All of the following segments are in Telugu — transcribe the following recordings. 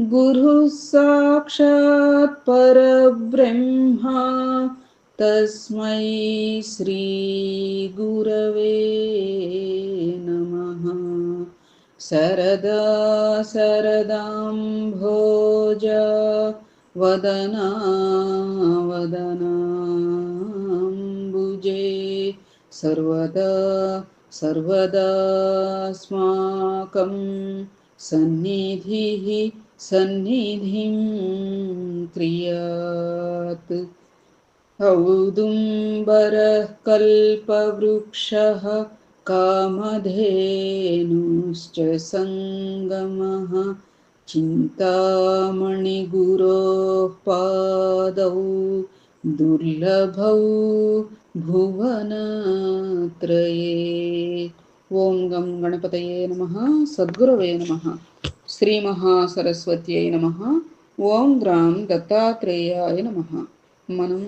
गुरुः साक्षात् परब्रह्मा तस्मै श्रीगुरवे नमः। सरदा सरदां भोज वदना वदनाम्बुजे। सर्वदा सर्वदास्माकं सन्निधिः सन्निधिं क्रियात्। औदुम्बरः कल्पवृक्षः कामधेनुश्च सङ्गमः चिन्तामणिगुरोः पादौ दुर्लभौ भुवनत्रये। ॐ गं गणपतये नमः सद्गुरवे नमः। శ్రీ అయి నమ. ఓం గ్రాం దత్తాత్రేయాయ నమ. మనం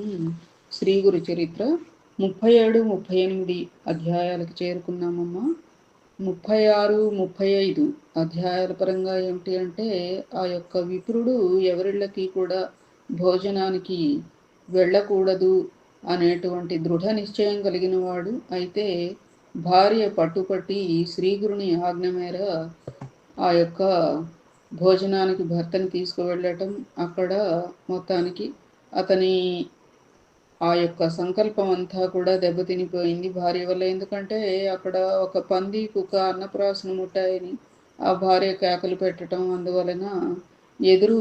శ్రీ గురు చరిత్ర ముప్పై ఏడు ముప్పై ఎనిమిది అధ్యాయాలకు చేరుకున్నామమ్మా. ముప్పై ఆరు ముప్పై ఐదు అధ్యాయాల పరంగా ఏమిటి అంటే ఆ యొక్క విప్రుడు ఎవరిళ్ళకి కూడా భోజనానికి వెళ్ళకూడదు అనేటువంటి దృఢ నిశ్చయం కలిగిన వాడు. అయితే భార్య పట్టుపట్టి శ్రీగురుని ఆజ్ఞ మేర ఆ యొక్క భోజనానికి భర్తని తీసుకువెళ్ళటం అక్కడ మొత్తానికి అతని ఆ యొక్క సంకల్పం అంతా కూడా దెబ్బతినిపోయింది భార్య వల్ల. ఎందుకంటే అక్కడ ఒక పంది కుక్క అన్నప్రాసన ముట్టాయని ఆ భార్య కేకలు పెట్టడం అందువలన ఎదురు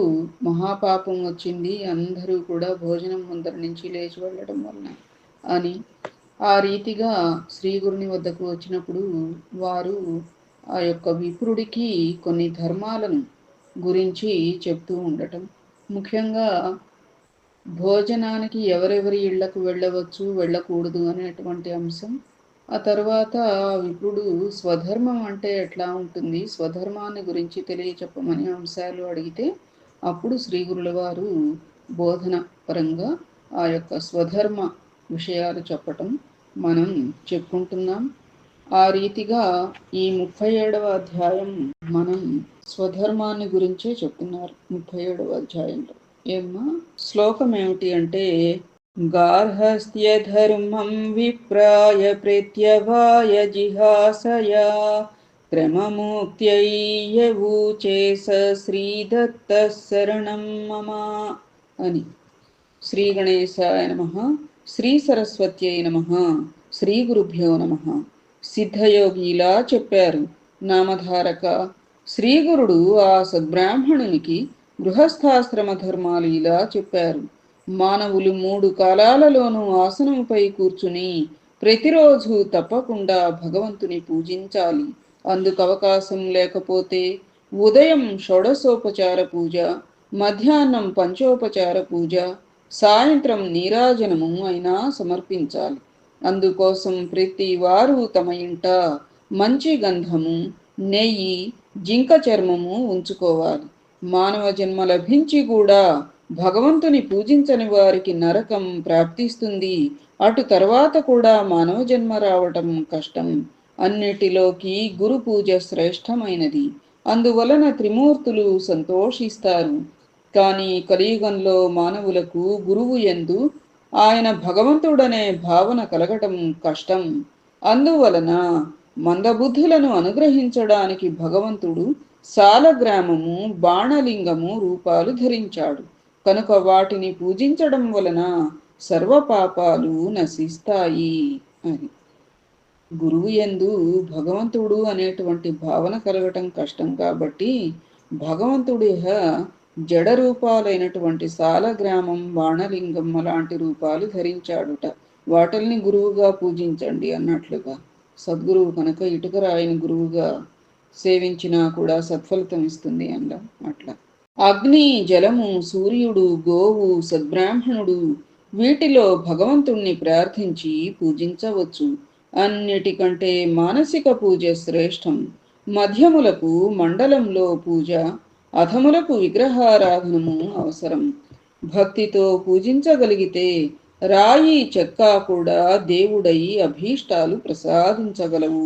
మహాపాపం వచ్చింది. అందరూ కూడా భోజనం ముందర నుంచి లేచి వెళ్ళడం వలన అని ఆ రీతిగా శ్రీగురుని వద్దకు వచ్చినప్పుడు వారు ఆ యొక్క విప్రుడికి కొన్ని ధర్మాలను గురించి చెప్తూ ఉండటం. ముఖ్యంగా భోజనానికి ఎవరెవరి ఇళ్ళకు వెళ్ళవచ్చు వెళ్ళకూడదు అనేటువంటి అంశం. ఆ తర్వాత విప్రుడు స్వధర్మం అంటే ఎట్లా ఉంటుంది స్వధర్మాన్ని గురించి తెలియచెప్పమని అంశాలు అడిగితే అప్పుడు శ్రీగురుల వారు బోధన పరంగా ఆ యొక్క స్వధర్మ విషయాలు చెప్పటం మనం చెప్పుకుంటున్నాం. ఆ రీతిగా ఈ ముప్పై ఏడవ అధ్యాయం మనం స్వధర్మాన్ని గురించే చెప్తున్నారు. ముప్పై ఏడవ అధ్యాయంలో. ఏమ్మా? శ్లోకం ఏమిటి అంటే గార్హస్థ్య ధర్మం విప్రాయ ప్రత్యవాయ జిహాసయా క్రమముక్త్యయ్యవూచే శ్రీదత్త శరణం మమ అని. శ్రీ గణేశాయ నమ శ్రీ సరస్వత్యై నమ శ్రీ గురుభ్యో నమ. సిద్ధయోగి ఇలా చెప్పారు. నామధారక శ్రీగురుడు ఆ సద్బ్రాహ్మణునికి గృహస్థాశ్రమ ధర్మాలు ఇలా చెప్పారు. మానవులు మూడు కాలాలలోనూ ఆసనముపై కూర్చుని ప్రతిరోజు తప్పకుండా భగవంతుని పూజించాలి. అందుకు అవకాశం లేకపోతే ఉదయం షోడశోపచార పూజ మధ్యాహ్నం పంచోపచార పూజ సాయంత్రం నీరాజనము అయినా సమర్పించాలి. అందుకోసం ప్రతి వారు తమ ఇంట మంచి గంధము నెయ్యి జింక చర్మము ఉంచుకోవాలి. మానవ జన్మ లభించి కూడా భగవంతుని పూజించని వారికి నరకం ప్రాప్తిస్తుంది. అటు తర్వాత కూడా మానవ జన్మ రావటం కష్టం. అన్నిటిలోకి గురు పూజ శ్రేష్టమైనది. అందువలన త్రిమూర్తులు సంతోషిస్తారు. కానీ కలియుగంలో మానవులకు గురువు ఎందు ఆయన భగవంతుడనే భావన కలగటం కష్టం. అందువలన మందబుద్ధులను అనుగ్రహించడానికి భగవంతుడు సాలగ్రామము బాణలింగము రూపాలు ధరించాడు. కనుక వాటిని పూజించడం వలన సర్వపాపాలు నశిస్తాయి అని. గురువు ఎందు భగవంతుడు అనేటువంటి భావన కలగటం కష్టం కాబట్టి భగవంతుడిహ జడ రూపాలైనటువంటి సాలగ్రామం బాణలింగం అలాంటి రూపాలు ధరించాడుట. వాటిల్ని గురువుగా పూజించండి అన్నట్లుగా సద్గురువు కనుక ఇటుక రాయిని గురువుగా సేవించినా కూడా సత్ఫలితం ఇస్తుంది అన్న అట్లా. అగ్ని జలము సూర్యుడు గోవు సద్బ్రాహ్మణుడు వీటిలో భగవంతుణ్ణి ప్రార్థించి పూజించవచ్చు. అన్నిటికంటే మానసిక పూజ శ్రేష్టం. మధ్యములకు మండలంలో పూజ అధములకు విగ్రహారాధనము అవసరం. భక్తితో పూజించగలిగితే రాయి చెక్క కూడా దేవుడై అభీష్టాలు ప్రసాదించగలవు.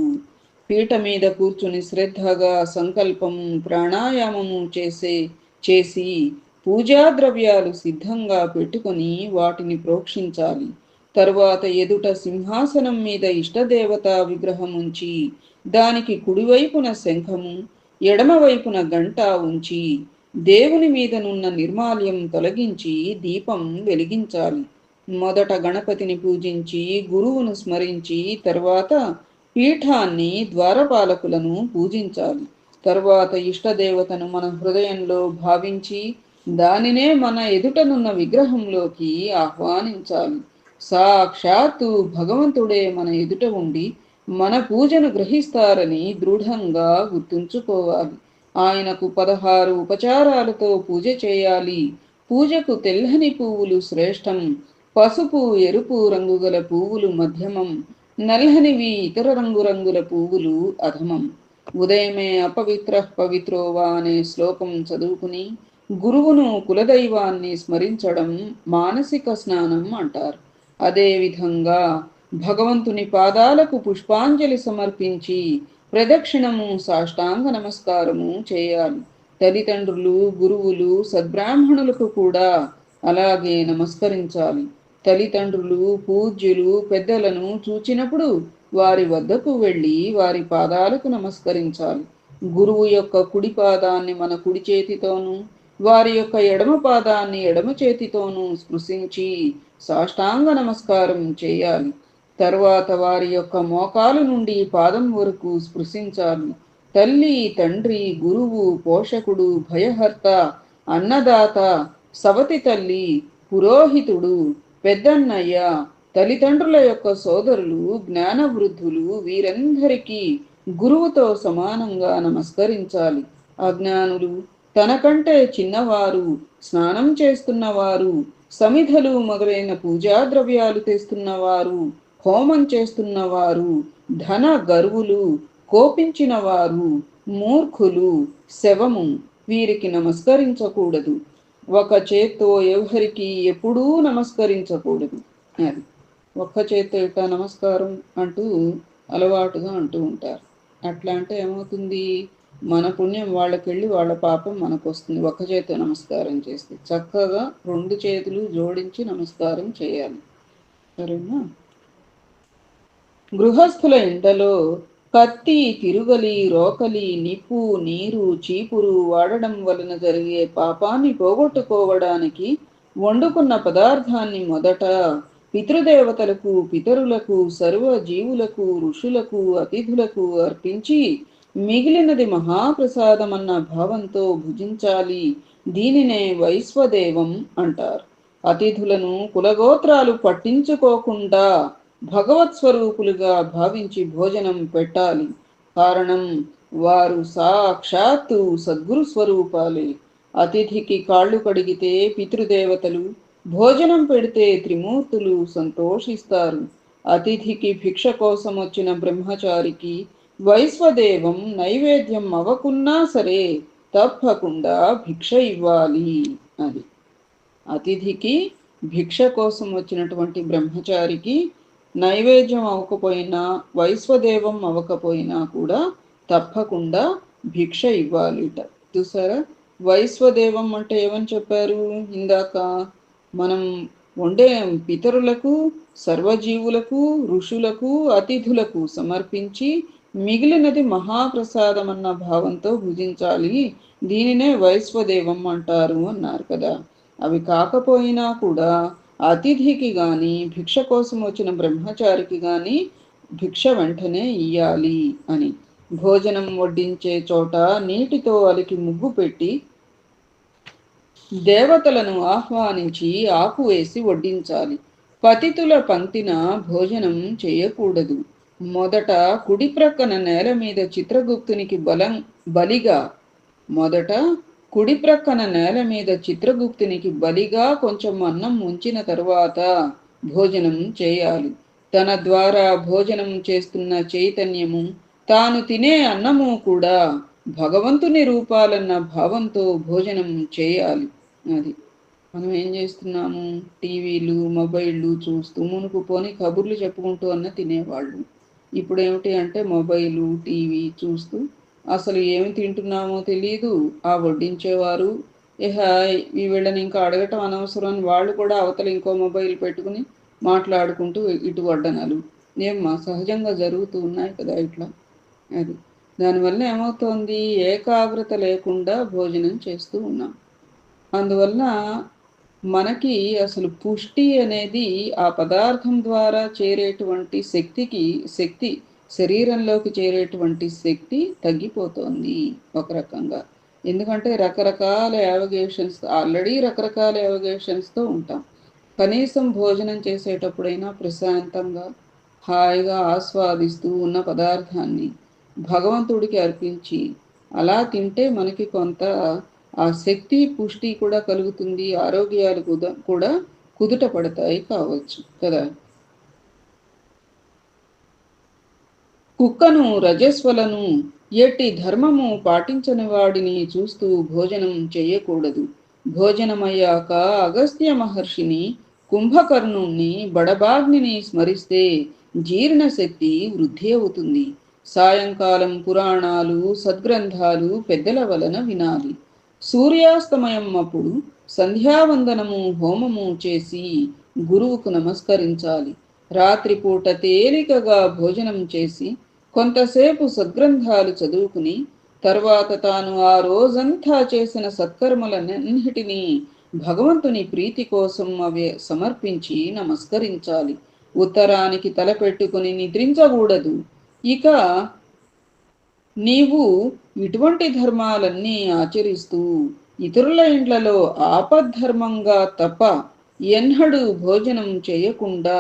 పీట మీద కూర్చుని శ్రద్ధగా సంకల్పము ప్రాణాయామము చేసే చేసి పూజా ద్రవ్యాలు సిద్ధంగా పెట్టుకొని వాటిని ప్రోక్షించాలి. తరువాత ఎదుట సింహాసనం మీద ఇష్టదేవత విగ్రహం ఉంచి దానికి కుడివైపున శంఖము ఎడమవైపున గంట ఉంచి దేవుని మీదనున్న నిర్మాల్యం తొలగించి దీపం వెలిగించాలి. మొదట గణపతిని పూజించి గురువును స్మరించి తర్వాత పీఠాన్ని ద్వారపాలకులను పూజించాలి. తర్వాత ఇష్టదేవతను మన హృదయంలో భావించి దానినే మన ఎదుటనున్న విగ్రహంలోకి ఆహ్వానించాలి. సాక్షాత్తు భగవంతుడే మన ఎదుట ఉండి మన పూజను గ్రహిస్తారని దృఢంగా గుర్తుంచుకోవాలి. ఆయనకు పదహారు ఉపచారాలతో పూజ చేయాలి. పూజకు తెల్లని పువ్వులు శ్రేష్టం. పసుపు ఎరుపు రంగుగల పువ్వులు మధ్యమం. నల్లనివి ఇతర రంగురంగుల పువ్వులు అధమం. ఉదయమే అపవిత్ర పవిత్రోవా అనే శ్లోకం చదువుకుని గురువును కులదైవాన్ని స్మరించడం మానసిక స్నానం అంటారు. అదేవిధంగా భగవంతుని పాదాలకు పుష్పాంజలి సమర్పించి ప్రదక్షిణము సాష్టాంగ నమస్కారము చేయాలి. తల్లిదండ్రులు గురువులు సద్బ్రాహ్మణులకు కూడా అలాగే నమస్కరించాలి. తల్లిదండ్రులు పూజ్యులు పెద్దలను చూచినప్పుడు వారి వద్దకు వెళ్ళి వారి పాదాలకు నమస్కరించాలి. గురువు యొక్క కుడి పాదాన్ని మన కుడి చేతితోనూ వారి యొక్క ఎడమ పాదాన్ని ఎడమ చేతితోనూ స్పృశించి సాష్టాంగ నమస్కారం చేయాలి. తర్వాత వారి యొక్క మోకాలు నుండి పాదం వరకు స్పృశించాలి. తల్లి తండ్రి గురువు పోషకుడు భయహర్త అన్నదాత సవతి తల్లి పురోహితుడు పెద్దన్నయ్య తల్లిదండ్రుల యొక్క సోదరులు జ్ఞానవృద్ధులు వీరందరికీ గురువుతో సమానంగా నమస్కరించాలి. అజ్ఞానులు తనకంటే చిన్నవారు స్నానం చేస్తున్నవారు సమిధలు మొదలైన పూజా ద్రవ్యాలు తెస్తున్నవారు హోమం చేస్తున్నవారు ధన గర్వులు కోపించిన వారు మూర్ఖులు శవము వీరికి నమస్కరించకూడదు. ఒక చేత్తో ఎవరికి ఎప్పుడూ నమస్కరించకూడదు. అది. ఒక్క చేత్తో యొక్క నమస్కారం అంటూ అలవాటుగా అంటూ ఉంటారు. అట్లా అంటే ఏమవుతుంది? మన పుణ్యం వాళ్ళకెళ్ళి వాళ్ళ పాపం మనకు వస్తుంది ఒక్క చేతితో నమస్కారం చేస్తే చక్కగా రెండు చేతులు జోడించి నమస్కారం చేయాలి. సరేనా? గృహస్థుల ఇంటలో కత్తి తిరుగలి రోకలి నిప్పు నీరు చీపురు వాడడం వలన జరిగే పాపాన్ని పోగొట్టుకోవడానికి వండుకున్న పదార్థాన్ని మొదట పితృదేవతలకు పితరులకు సర్వ జీవులకు ఋషులకు అతిథులకు అర్పించి మిగిలినది మహాప్రసాదమన్న భావంతో భుజించాలి. దీనినే వైశ్వదేవం అంటారు. అతిథులను కులగోత్రాలు పట్టించుకోకుండా భగవత్ స్వరూపులుగా భావించి భోజనం పెట్టాలి. కారణం వారు సాక్షాత్తు సద్గురు స్వరూపాలే. అతిథికి కాళ్ళు కడిగితే పితృదేవతలు భోజనం పెడితే త్రిమూర్తులు సంతోషిస్తారు. అతిథికి భిక్ష కోసం వచ్చిన బ్రహ్మచారికి వైశ్వదేవం నైవేద్యం అవ్వకున్నా సరే తప్పకుండా భిక్ష ఇవ్వాలి అది అతిథికి భిక్ష కోసం వచ్చినటువంటి బ్రహ్మచారికి నైవేద్యం అవ్వకపోయినా వైశ్వదేవం అవ్వకపోయినా కూడా తప్పకుండా భిక్ష ఇవ్వాలిట. చూసారా? వైశ్వదేవం అంటే ఏమని చెప్పారు ఇందాక? మనం వండే పితరులకు సర్వజీవులకు ఋషులకు అతిథులకు సమర్పించి మిగిలినది మహాప్రసాదం అన్న భావంతో భుజించాలి. దీనినే వైశ్వదేవం అంటారు అన్నారు కదా. అవి కాకపోయినా కూడా అతిథికి కానీ భిక్ష కోసం వచ్చిన బ్రహ్మచారికి కానీ భిక్ష వెంటనే ఇయ్యాలి అని. భోజనం వడ్డించే చోట నీటితో అలికి ముగ్గు పెట్టి దేవతలను ఆహ్వానించి ఆకు వేసి వడ్డించాలి. పతితుల పంక్తిన భోజనం చేయకూడదు. మొదట కుడి ప్రక్కన నేల మీద చిత్రగుప్తునికి బలం బలిగా మొదట కుడి ప్రక్కన నేల మీద చిత్రగుప్తునికి బలిగా కొంచెం అన్నం ఉంచిన తరువాత భోజనం చేయాలి. తన ద్వారా భోజనం చేస్తున్న చైతన్యము తాను తినే అన్నము కూడా భగవంతుని రూపాలన్న భావంతో భోజనం చేయాలి. అది మనం ఏం చేస్తున్నాము? టీవీలు మొబైళ్ళు చూస్తూ మునుపు పోని కబుర్లు చెప్పుకుంటూ అన్న తినేవాళ్ళు. ఇప్పుడు ఏమిటి అంటే మొబైలు టీవీ చూస్తూ అసలు ఏమి తింటున్నామో తెలియదు ఆ వడ్డించేవారు. ఇహ వీళ్ళని ఇంకా అడగటం అనవసరం. అని వాళ్ళు కూడా అవతల ఇంకో మొబైల్ పెట్టుకుని మాట్లాడుకుంటూ ఇటు వడ్డనాలు. ఏమ్మా సహజంగా జరుగుతూ ఉన్నాయి కదా ఇట్లా? అది. దానివల్ల ఏమవుతోంది? ఏకాగ్రత లేకుండా భోజనం చేస్తూ ఉన్నాం. అందువల్ల మనకి అసలు పుష్టి అనేది ఆ పదార్థం ద్వారా చేరేటువంటి శక్తికి శక్తి శరీరంలోకి చేరేటువంటి శక్తి తగ్గిపోతోంది ఒక రకంగా. ఎందుకంటే రకరకాల యావగేషన్స్ ఆల్రెడీ రకరకాల యావగేషన్స్తో ఉంటాం. కనీసం భోజనం చేసేటప్పుడైనా ప్రశాంతంగా హాయిగా ఆస్వాదిస్తూ ఉన్న పదార్థాన్ని భగవంతుడికి అర్పించి అలా తింటే మనకి కొంత ఆ శక్తి పుష్టి కూడా కలుగుతుంది ఆరోగ్యాలు కూడా కుదుట పడతాయి కావచ్చు కదా. కుక్కను రజస్వలను ఎట్టి ధర్మము పాటించని వాడిని చూస్తూ భోజనం చేయకూడదు. భోజనమయ్యాక అగస్త్య మహర్షిని కుంభకర్ణుణ్ణి బడబాగ్నిని స్మరిస్తే జీర్ణశక్తి వృద్ధి అవుతుంది. సాయంకాలం పురాణాలు సద్గ్రంథాలు పెద్దల వలన వినాలి. సూర్యాస్తమయం అప్పుడు సంధ్యావందనము హోమము చేసి గురువుకు నమస్కరించాలి. రాత్రిపూట తేలికగా భోజనం చేసి కొంతసేపు సద్గ్రంథాలు చదువుకుని తర్వాత తాను ఆ రోజంతా చేసిన సత్కర్మలన్నిటినీ భగవంతుని ప్రీతి కోసం అవి సమర్పించి నమస్కరించాలి. ఉత్తరానికి తలపెట్టుకుని నిద్రించకూడదు. ఇక నీవు ఇటువంటి ధర్మాలన్నీ ఆచరిస్తూ ఇతరుల ఇండ్లలో ఆపద్ధర్మంగా తప్ప ఎన్నడూ భోజనం చేయకుండా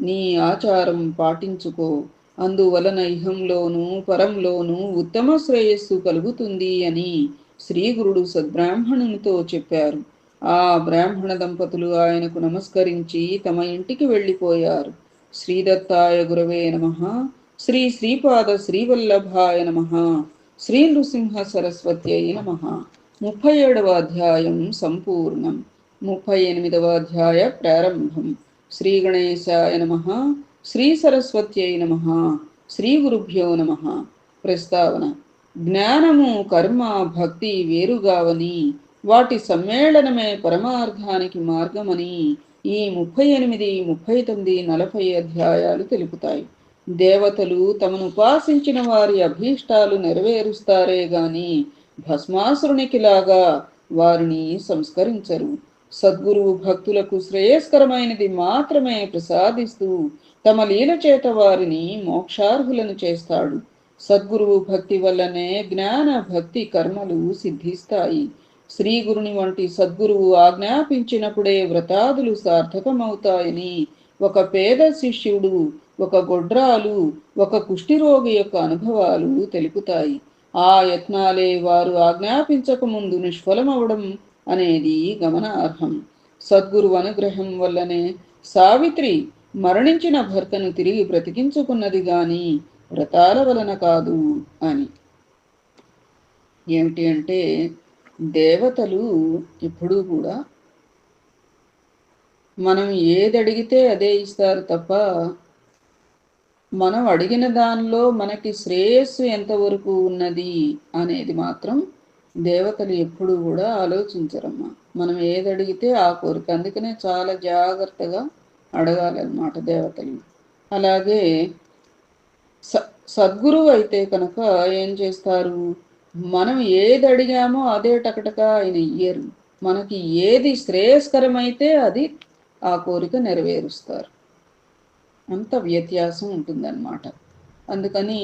నీ ఆచారం పాటించుకో. అందువలన ఇహంలోనూ పరంలోనూ ఉత్తమ శ్రేయస్సు కలుగుతుంది అని శ్రీగురుడు సద్బ్రాహ్మణునితో చెప్పారు. ఆ బ్రాహ్మణ దంపతులు ఆయనకు నమస్కరించి తమ ఇంటికి వెళ్ళిపోయారు. శ్రీదత్తాయ గురవే నమ. శ్రీ శ్రీపాద శ్రీవల్లభాయ నమ. శ్రీ నృసింహ సరస్వత్యై నమ. ముప్పై ఏడవ అధ్యాయం సంపూర్ణం. ముప్పై ఎనిమిదవ అధ్యాయ ప్రారంభం. శ్రీ గణేశాయ నమ శ్రీ సరస్వత్యై నమ శ్రీ గురుభ్యో నమ. ప్రస్తావన జ్ఞానము కర్మ భక్తి వేరుగావని వాటి సమ్మేళనమే పరమార్థానికి మార్గమని ఈ ముప్పై ఎనిమిది ముప్పై తొమ్మిది నలభై అధ్యాయాలు తెలుపుతాయి. దేవతలు తమను ఉపాసించిన వారి అభీష్టాలు నెరవేరుస్తారే గాని భస్మాసురునికి లాగా వారిని సంస్కరించరు. సద్గురువు భక్తులకు శ్రేయస్కరమైనది మాత్రమే ప్రసాదిస్తూ తమ లీల చేత వారిని మోక్షార్హులను చేస్తాడు. సద్గురువు భక్తి వల్లనే జ్ఞాన భక్తి కర్మలు సిద్ధిస్తాయి. శ్రీ గురుని వంటి సద్గురువు ఆజ్ఞాపించినప్పుడే వ్రతాదులు సార్థకమవుతాయని ఒక పేద శిష్యుడు ఒక గొడ్రాలు ఒక కుష్ఠిరోగి యొక్క అనుభవాలు తెలుపుతాయి. ఆ యత్నాలే వారు ఆజ్ఞాపించక ముందు నిష్ఫలమవడం అనేది గమనార్హం. సద్గురు అనుగ్రహం వల్లనే సావిత్రి మరణించిన భర్తను తిరిగి బ్రతికించుకున్నది గాని వ్రతాల వలన కాదు అని. ఏమిటి అంటే దేవతలు ఎప్పుడూ కూడా మనం ఏది అడిగితే అదే ఇస్తారు తప్ప మనం అడిగిన దానిలో మనకి శ్రేయస్సు ఎంతవరకు ఉన్నది అనేది మాత్రం దేవతలు ఎప్పుడు కూడా ఆలోచించరమ్మా. మనం ఏది అడిగితే ఆ కోరిక. అందుకనే చాలా జాగ్రత్తగా అడగాలన్నమాట దేవతలు అలాగే స సద్గురువు అయితే కనుక ఏం చేస్తారు? మనం ఏది అడిగామో అదే టకటక ఆయన ఇయ్యరు. మనకి ఏది శ్రేయస్కరమైతే అది ఆ కోరిక నెరవేరుస్తారు. అంత వ్యత్యాసం ఉంటుందన్నమాట. అందుకని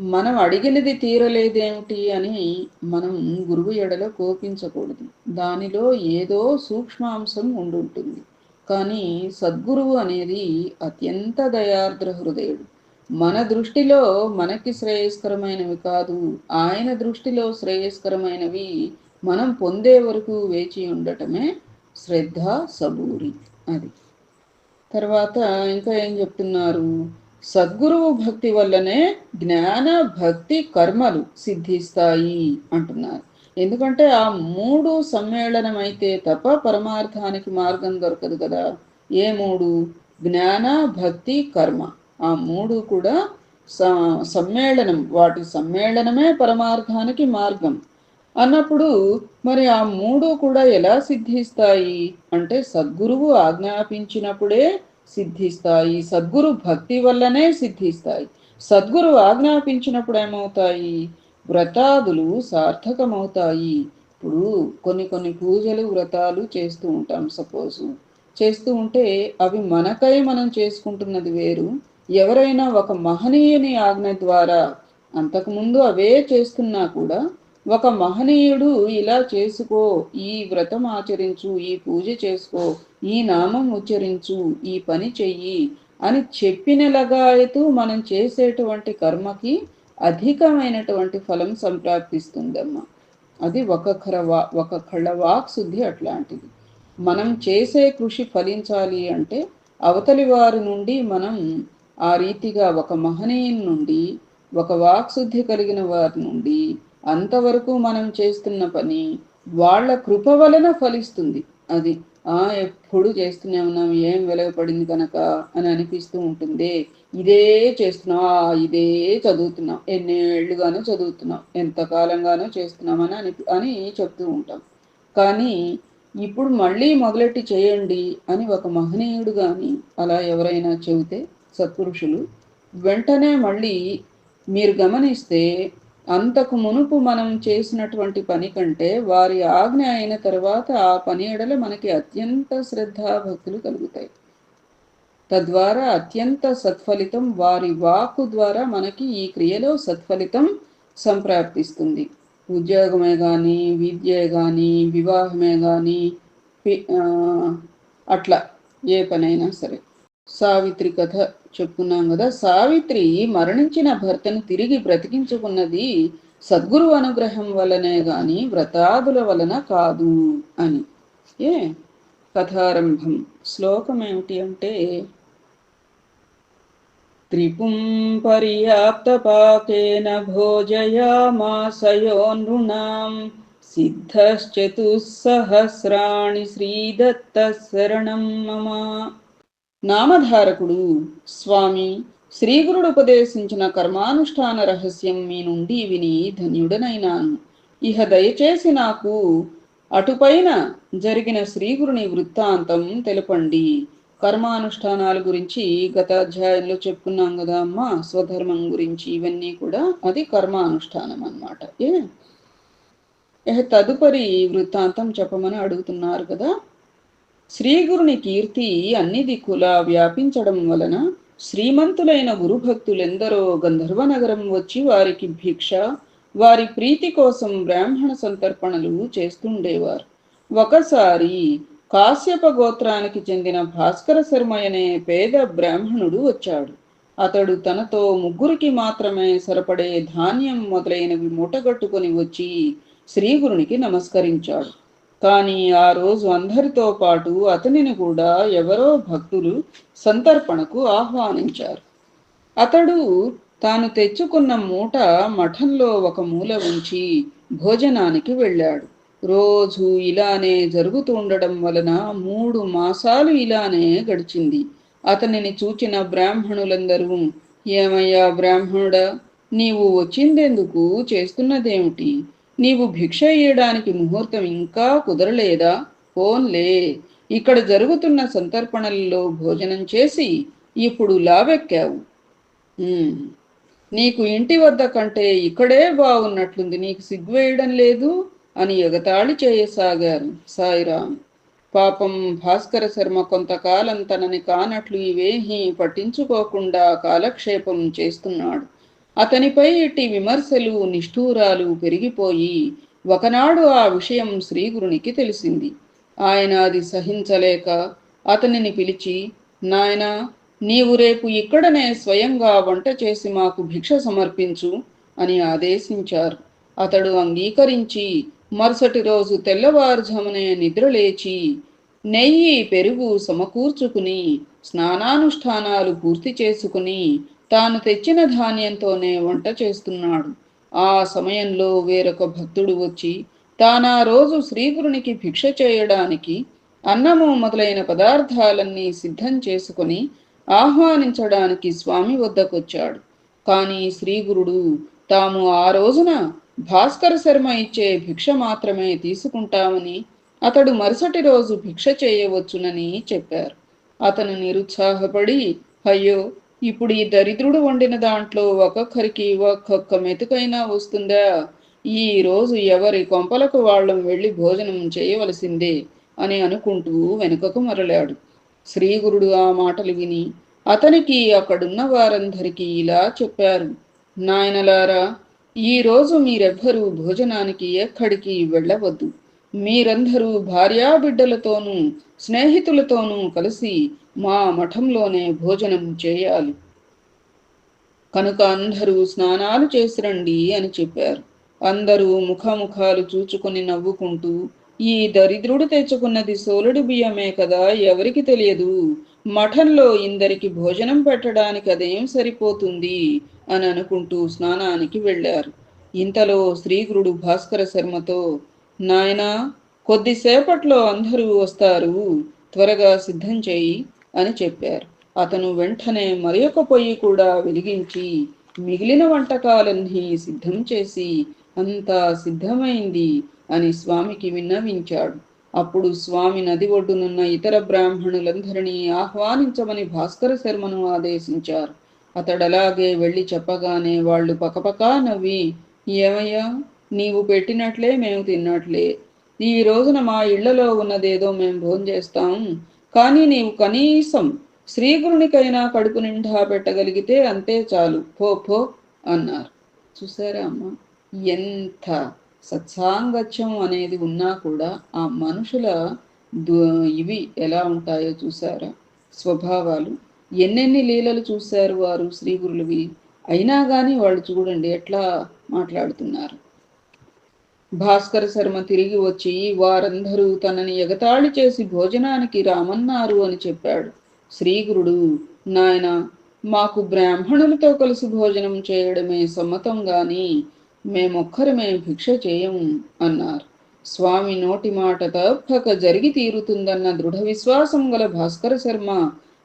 మనం అడిగినది తీరలేదేమిటి అని మనం గురువు ఎడలో కోపించకూడదు. దానిలో ఏదో సూక్ష్మాంశం ఉండుంటుంది. కానీ సద్గురువు అనేది అత్యంత దయార్ద్ర హృదయుడు. మన దృష్టిలో మనకి శ్రేయస్కరమైనవి కాదు. ఆయన దృష్టిలో శ్రేయస్కరమైనవి మనం పొందే వరకు వేచి ఉండటమే శ్రద్ధ సబూరి అది. తర్వాత ఇంకా ఏం చెప్తున్నారు? సద్గురువు భక్తి వల్లనే జ్ఞాన భక్తి కర్మలు సిద్ధిస్తాయి అంటున్నారు. ఎందుకంటే ఆ మూడు సమ్మేళనం అయితే తప్ప పరమార్థానికి మార్గం దొరకదు కదా. ఏ మూడు? జ్ఞాన భక్తి కర్మ. ఆ మూడు కూడా స- సమ్మేళనం. వాటి సమ్మేళనమే పరమార్థానికి మార్గం. అన్నప్పుడు మరి ఆ మూడు కూడా ఎలా సిద్ధిస్తాయి? అంటే సద్గురువు ఆజ్ఞాపించినప్పుడే సిద్ధిస్తాయి. సద్గురు భక్తి వల్లనే సిద్ధిస్తాయి. సద్గురు ఆజ్ఞాపించినప్పుడు ఏమవుతాయి వ్రతాదులు సార్థకమవుతాయి. ఇప్పుడు కొన్ని కొన్ని పూజలు వ్రతాలు చేస్తూ ఉంటాం సపోజ్. చేస్తూ ఉంటే అవి మనకై మనం చేసుకుంటున్నది వేరు. ఎవరైనా ఒక మహనీయుని ఆజ్ఞ ద్వారా అంతకుముందు అవే చేస్తున్నా కూడా ఒక మహనీయుడు ఇలా చేసుకో ఈ వ్రతం ఆచరించు ఈ పూజ చేసుకో ఈ నామం ఉచ్చరించు ఈ పని చెయ్యి అని చెప్పినలాగాయతూ మనం చేసేటువంటి కర్మకి అధికమైనటువంటి ఫలం సంప్రాప్తిస్తుందమ్మా. అది ఒక ఖర వా ఒక కళ్ళ వాక్ శుద్ధి అట్లాంటిది. మనం చేసే కృషి ఫలించాలి అంటే అవతలి వారి నుండి మనం ఆ రీతిగా ఒక మహనీయుని నుండి ఒక వాక్శుద్ధి కలిగిన వారి నుండి అంతవరకు మనం చేస్తున్న పని వాళ్ళ కృప వలన ఫలిస్తుంది. అది ఆ ఎప్పుడు చేస్తూనే ఉన్నాం ఏం వెలగపడింది కనుక? అని అనిపిస్తూ ఉంటుంది. ఇదే చేస్తున్నాం ఇదే చదువుతున్నాం ఎన్నేళ్ళుగానో చదువుతున్నాం ఎంతకాలంగానో చేస్తున్నాం చేస్తున్నామని అని అని చెప్తూ ఉంటాం. కానీ ఇప్పుడు మళ్ళీ మొదలెట్టి చేయండి అని ఒక మహనీయుడు కానీ అలా ఎవరైనా చెబితే సత్పురుషులు వెంటనే మళ్ళీ మీరు గమనిస్తే అంతకు మునుపు మనం చేసినటువంటి పని కంటే వారి ఆజ్ఞ అయిన తర్వాత ఆ పని ఎడల మనకి అత్యంత శ్రద్ధాభక్తులు కలుగుతాయి. తద్వారా అత్యంత సత్ఫలితం వారి వాక్కు ద్వారా మనకి ఈ క్రియలో సత్ఫలితం సంప్రాప్తిస్తుంది. ఉద్యోగమే కానీ విద్యే కానీ వివాహమే కానీ అట్లా ఏ పనైనా సరే. సావిత్రి కథ చెప్పుకున్నాం కదా. సావిత్రి మరణించిన భర్తను తిరిగి బ్రతికించుకున్నది సద్గురు అనుగ్రహం వలనే గాని వ్రతాదుల వలన కాదు అని. ఏ? కథారంభం. శ్లోకం ఏమిటి అంటే త్రిపుం పర్యాప్తపాకేన భోజయామాసయో నృణాం సిద్ధశ్చతుస్సహస్రాణి శ్రీదత్త శరణం మమ. నామధారకుడు. స్వామి శ్రీగురుడు ఉపదేశించిన కర్మానుష్ఠాన రహస్యం మీ నుండి విని ధన్యుడనైనాను. ఇహ దయచేసి నాకు అటుపైన జరిగిన శ్రీగురుని వృత్తాంతం తెలపండి. కర్మానుష్ఠానాల గురించి గత అధ్యాయంలో చెప్పుకున్నాం కదా అమ్మ స్వధర్మం గురించి ఇవన్నీ కూడా అది కర్మానుష్ఠానం అన్నమాట. ఏ? తదుపరి వృత్తాంతం చెప్పమని అడుగుతున్నారు కదా. శ్రీగురుని కీర్తి అన్ని దిక్కులా వ్యాపించడం వలన శ్రీమంతులైన గురుభక్తులెందరో గంధర్వ నగరం వచ్చి వారికి భిక్ష వారి ప్రీతి కోసం బ్రాహ్మణ సంతర్పణలు చేస్తుండేవారు. ఒకసారి కాశ్యప గోత్రానికి చెందిన భాస్కర శర్మ అనే పేద బ్రాహ్మణుడు వచ్చాడు. అతడు తనతో ముగ్గురికి మాత్రమే సరిపడే ధాన్యం మొదలైనవి మూటగట్టుకొని వచ్చి శ్రీగురునికి నమస్కరించాడు. కానీ ఆ రోజు అందరితో పాటు అతనిని కూడా ఎవరో భక్తులు సంతర్పణకు ఆహ్వానించారు. అతడు తాను తెచ్చుకున్న మూట మఠంలో ఒక మూల ఉంచి భోజనానికి వెళ్ళాడు. రోజు ఇలానే జరుగుతూ ఉండడం వలన మూడు మాసాలు ఇలానే గడిచింది. అతనిని చూచిన బ్రాహ్మణులందరూ ఏమయ్యా బ్రాహ్మణుడా నీవు వచ్చిందెందుకు? చేస్తున్నదేమిటి? నీవు భిక్ష ఇయ్యడానికి ముహూర్తం ఇంకా కుదరలేదా? ఓన్లే ఇక్కడ జరుగుతున్న సంతర్పణల్లో భోజనం చేసి ఇప్పుడు లావెక్కావు. నీకు ఇంటి వద్ద కంటే ఇక్కడే బాగున్నట్లుంది నీకు సిగ్గువేయడం లేదు అని ఎగతాళి చేయసాగారు సాయిరాం. పాపం భాస్కర శర్మ కొంతకాలం తనని కానట్లు ఇవేహీ పట్టించుకోకుండా కాలక్షేపం చేస్తున్నాడు. అతనిపై ఇట్టి విమర్శలు నిష్ఠూరాలు పెరిగిపోయి ఒకనాడు ఆ విషయం శ్రీగురునికి తెలిసింది. ఆయన అది సహించలేక అతనిని పిలిచి నాయనా నీవు రేపు ఇక్కడనే స్వయంగా వంట చేసి మాకు భిక్ష సమర్పించు అని ఆదేశించారు. అతడు అంగీకరించి మరుసటి రోజు తెల్లవారుజామునే నిద్రలేచి నెయ్యి పెరుగు సమకూర్చుకుని స్నానానుష్ఠానాలు పూర్తి చేసుకుని తాను తెచ్చిన ధాన్యంతోనే వంట చేస్తున్నాడు. ఆ సమయంలో వేరొక భక్తుడు వచ్చి తానా రోజు శ్రీగురునికి భిక్ష చేయడానికి అన్నము మొదలైన పదార్థాలన్నీ సిద్ధం చేసుకుని ఆహ్వానించడానికి స్వామి వద్దకొచ్చాడు. కానీ శ్రీగురుడు తాము ఆ రోజున భాస్కర శర్మ ఇచ్చే భిక్ష మాత్రమే తీసుకుంటామని అతడు మరుసటి రోజు భిక్ష చేయవచ్చునని చెప్పారు. అతను నిరుత్సాహపడి అయ్యో ఇప్పుడు ఈ దరిద్రుడు వండిన దాంట్లో ఒక్కొక్కరికి ఒక్కొక్క మెతుకైనా వస్తుందా? ఈ రోజు ఎవరి కొంపలకు వాళ్ళం వెళ్ళి భోజనం చేయవలసిందే అని అనుకుంటూ వెనుకకు మరలాడు. శ్రీగురుడు ఆ మాటలు విని అతనికి అక్కడున్న వారందరికీ ఇలా చెప్పారు. నాయనలారా ఈ రోజు మీరెవ్వరూ భోజనానికి ఎక్కడికి వెళ్ళవద్దు. మీరందరూ భార్యాబిడ్డలతోనూ స్నేహితులతోనూ కలిసి మా మఠంలోనే భోజనం చేయాలి. కనుక అందరూ స్నానాలు చేసిరండి అని చెప్పారు. అందరూ ముఖముఖాలు చూచుకొని నవ్వుకుంటూ ఈ దరిద్రుడు తెచ్చుకున్నది సోలుడు బియ్యమే కదా ఎవరికి తెలియదు? మఠంలో ఇందరికి భోజనం పెట్టడానికి అదేం సరిపోతుంది? అని అనుకుంటూ స్నానానికి వెళ్ళారు. ఇంతలో శ్రీగురుడు భాస్కర శర్మతో నాయనా కొద్దిసేపట్లో అందరూ వస్తారు. త్వరగా సిద్ధం చేయి. అని చెప్పారు. అతను వెంటనే మరి ఒక పొయ్యి కూడా వెలిగించి మిగిలిన వంటకాలన్నీ సిద్ధం చేసి అంతా సిద్ధమైంది అని స్వామికి విన్నవించాడు. అప్పుడు స్వామి నది ఒడ్డునున్న ఇతర బ్రాహ్మణులందరినీ ఆహ్వానించమని భాస్కర శర్మను ఆదేశించారు. అతడలాగే వెళ్ళి చెప్పగానే వాళ్ళు పకపకా నవ్వి ఏమయ్యా నీవు పెట్టినట్లే మేము తిన్నట్లే. ఈ రోజున మా ఇళ్ళలో ఉన్నదేదో మేము భోంచేస్తాం. కానీ నీవు కనీసం శ్రీగురునికైనా కడుపు నిండా పెట్టగలిగితే అంతే చాలు. పో పో అన్నారు. చూసారా అమ్మ? ఎంత సత్సాంగత్యం అనేది ఉన్నా కూడా ఆ మనుషుల దు- ఇవి ఎలా ఉంటాయో చూసారా? స్వభావాలు. ఎన్నెన్ని లీలలు చూశారు వారు శ్రీగురులవి? అయినా కానీ వాళ్ళు చూడండి ఎట్లా మాట్లాడుతున్నారు. భాస్కర శర్మ తిరిగి వచ్చి వారందరూ తనని ఎగతాళి చేసి భోజనానికి రామన్నారు అని చెప్పాడు. శ్రీగురుడు నాయన మాకు బ్రాహ్మణులతో కలిసి భోజనం చేయడమే సమ్మతం గాని మేమొక్కరమే భిక్ష చేయము అన్నారు. స్వామి నోటి మాట తప్పక జరిగి తీరుతుందన్న దృఢ విశ్వాసం గల భాస్కర శర్మ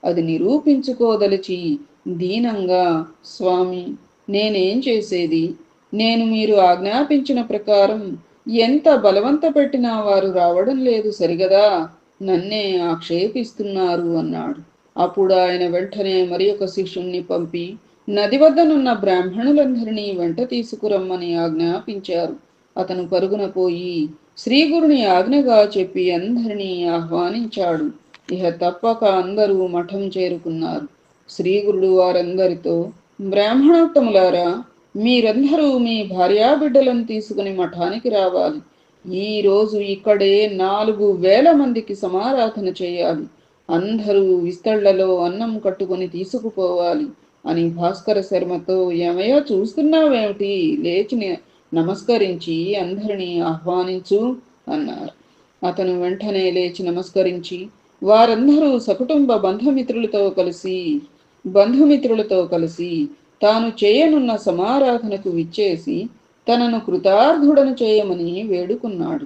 అది నిరూపించుకోదలిచి దీనంగా స్వామి నేనేం చేసేది? నేను మీరు ఆజ్ఞాపించిన ప్రకారం ఎంత బలవంత పెట్టినా వారు రావడం లేదు సరిగదా? నన్నే ఆక్షేపిస్తున్నారు అన్నాడు. అప్పుడు ఆయన వెంటనే మరి ఒక శిష్యుణ్ణి పంపి నది వద్దనున్న బ్రాహ్మణులందరినీ వెంట తీసుకురమ్మని ఆజ్ఞాపించారు. అతను పరుగున పోయి శ్రీగురుని ఆజ్ఞగా చెప్పి అందరినీ ఆహ్వానించాడు. ఇహ తప్పక అందరూ మఠం చేరుకున్నారు. శ్రీగురుడు వారందరితో బ్రాహ్మణోత్తములారా మీరందరూ మీ భార్యాబిడ్డలను తీసుకుని మఠానికి రావాలి. ఈరోజు ఇక్కడే నాలుగు వేల మందికి సమారాధన చేయాలి. అందరూ విస్తళ్ళలో అన్నం కట్టుకొని తీసుకుపోవాలి అని భాస్కర శర్మతో ఏమయ్యా చూస్తున్నావేమిటి? లేచి నమస్కరించి అందరినీ ఆహ్వానించు అన్నారు. అతను వెంటనే లేచి నమస్కరించి వారందరూ సకుటుంబ బంధుమిత్రులతో కలిసి బంధుమిత్రులతో కలిసి తాను చేయనున్న సమారాధనకు విచ్చేసి తనను కృతార్థుడను చేయమని వేడుకున్నాడు.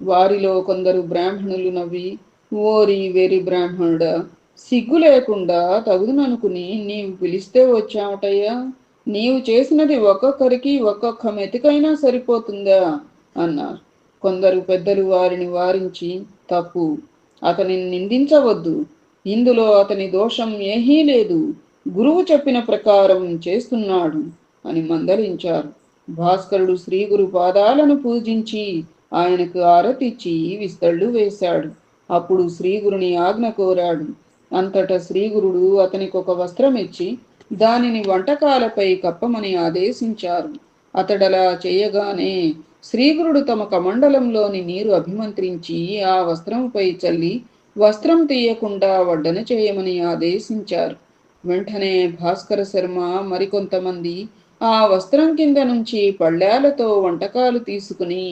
వారిలో కొందరు బ్రాహ్మణులు నవ్వి ఓరి వేరి బ్రాహ్మణుడా సిగ్గు లేకుండా తగుదుననుకుని నీవు పిలిస్తే వచ్చామటయ్యా నీవు చేసినది ఒక్కొక్కరికి ఒక్కొక్క మెతికైనా సరిపోతుందా? అన్నారు. కొందరు పెద్దలు వారిని వారించి తప్పు అతనిని నిందించవద్దు. ఇందులో అతని దోషం ఏమీ లేదు. గురువు చెప్పిన ప్రకారం చేస్తున్నాడు అని మందలించారు. భాస్కరుడు శ్రీగురు పాదాలను పూజించి ఆయనకు ఆరతిచ్చి విస్తళ్ళు వేశాడు. అప్పుడు శ్రీగురుని ఆజ్ఞ కోరాడు. అంతటా శ్రీగురుడు అతనికి ఒక వస్త్రం ఇచ్చి దానిని వంటకాలపై కప్పమని ఆదేశించారు. అతడలా చేయగానే శ్రీగురుడు తమ కమండలంలోని నీరు అభిమంత్రించి ఆ వస్త్రంపై చల్లి వస్త్రం తీయకుండా వడ్డన చేయమని ఆదేశించారు. వెంటనే భాస్కర శర్మ మరికొంతమంది ఆ వస్త్రం కింద నుంచి పళ్ళాలతో వంటకాలు తీసుకుని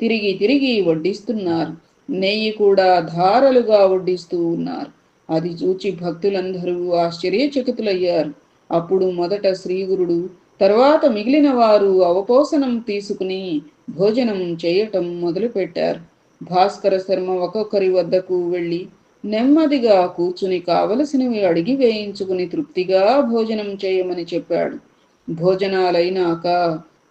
తిరిగి తిరిగి వడ్డిస్తున్నారు. నెయ్యి కూడా ధారలుగా వడ్డిస్తూ ఉన్నారు. అది చూచి భక్తులందరూ ఆశ్చర్యచకితులయ్యారు. అప్పుడు మొదట శ్రీగురుడు తర్వాత మిగిలిన వారు అవపోసనం తీసుకుని భోజనం చేయటం మొదలుపెట్టారు. భాస్కర శర్మ ఒక్కొక్కరి వద్దకు వెళ్ళి నెమ్మదిగా కూర్చుని కావలసినవి అడిగి వేయించుకుని తృప్తిగా భోజనం చేయమని చెప్పాడు. భోజనాలైనాక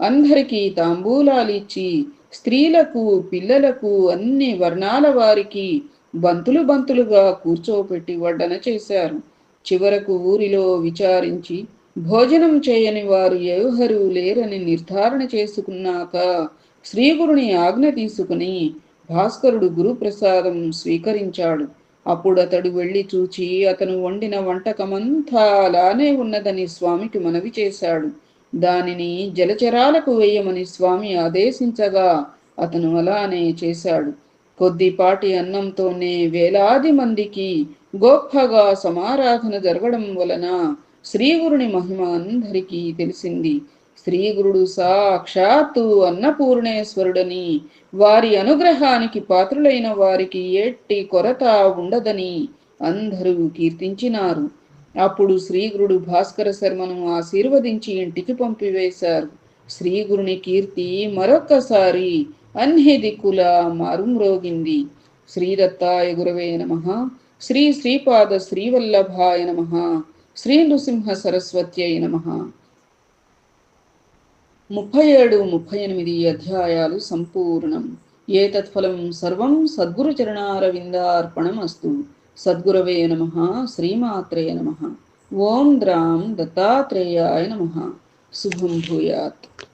అందరికీ తాంబూలాలిచ్చి స్త్రీలకు పిల్లలకు అన్ని వర్ణాల వారికి బంతులు బంతులుగా కూర్చోపెట్టి వడ్డన చేశారు. చివరకు ఊరిలో విచారించి భోజనం చేయని వారు ఎవరూ లేరని నిర్ధారణ చేసుకున్నాక శ్రీగురుని ఆజ్ఞ తీసుకుని భాస్కరుడు గురుప్రసాదం స్వీకరించాడు. అప్పుడు అతడు వెళ్ళి చూచి అతను వండిన వంటకమంతా అలానే ఉన్నదని స్వామికి మనవి చేశాడు. దానిని జలచరాలకు వేయమని స్వామి ఆదేశించగా అతను అలానే చేశాడు. కొద్దిపాటి అన్నంతోనే వేలాది మందికి గొప్పగా సమారాధన జరగడం వలన శ్రీగురుని మహిమ అందరికీ తెలిసింది. శ్రీగురుడు సాక్షాత్తు అన్నపూర్ణేశ్వరుడని. వారి అనుగ్రహానికి పాత్రులైన వారికి ఎట్టి కొరత ఉండదని అందరూ కీర్తించినారు. అప్పుడు శ్రీగురుడు భాస్కర శర్మను ఆశీర్వదించి ఇంటికి పంపివేశారు. శ్రీగురుని కీర్తి మరొక్కసారి అన్ని దిక్కుల మారుమ్రోగింది. శ్రీదత్తాయ గురవే నమ. శ్రీ శ్రీపాద శ్రీవల్లభాయ నమ. శ్రీ నృసింహ సరస్వత్యై నమ. ముప్పై ఏడు ముప్పై ఎనిమిది అధ్యాయాలు సంపూర్ణం. ఏ తత్ఫలం? సర్వం సద్గురు చరణారవిందార్పణం అస్తు సద్గురవే నమ శ్రీమాత్రే నమ. ఓం ద్రాం దత్తాత్రేయాయ నమ. శుభం భూయాత్.